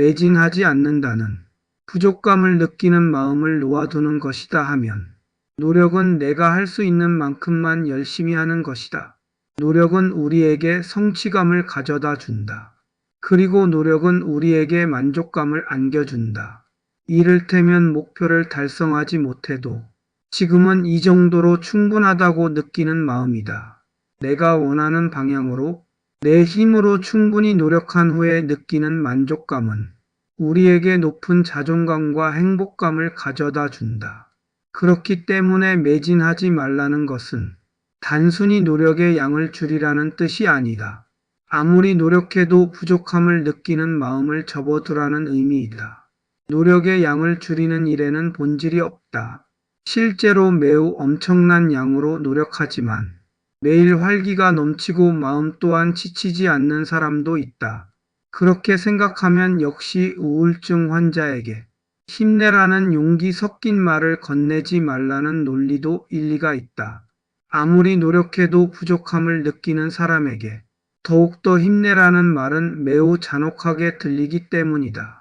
매진하지 않는다는 부족감을 느끼는 마음을 놓아두는 것이다 하면 노력은 내가 할 수 있는 만큼만 열심히 하는 것이다. 노력은 우리에게 성취감을 가져다 준다. 그리고 노력은 우리에게 만족감을 안겨준다. 이를테면 목표를 달성하지 못해도 지금은 이 정도로 충분하다고 느끼는 마음이다. 내가 원하는 방향으로 내 힘으로 충분히 노력한 후에 느끼는 만족감은 우리에게 높은 자존감과 행복감을 가져다 준다. 그렇기 때문에 매진하지 말라는 것은 단순히 노력의 양을 줄이라는 뜻이 아니다. 아무리 노력해도 부족함을 느끼는 마음을 접어두라는 의미이다. 노력의 양을 줄이는 일에는 본질이 없다. 실제로 매우 엄청난 양으로 노력하지만 매일 활기가 넘치고 마음 또한 지치지 않는 사람도 있다. 그렇게 생각하면 역시 우울증 환자에게 힘내라는 용기 섞인 말을 건네지 말라는 논리도 일리가 있다. 아무리 노력해도 부족함을 느끼는 사람에게 더욱더 힘내라는 말은 매우 잔혹하게 들리기 때문이다.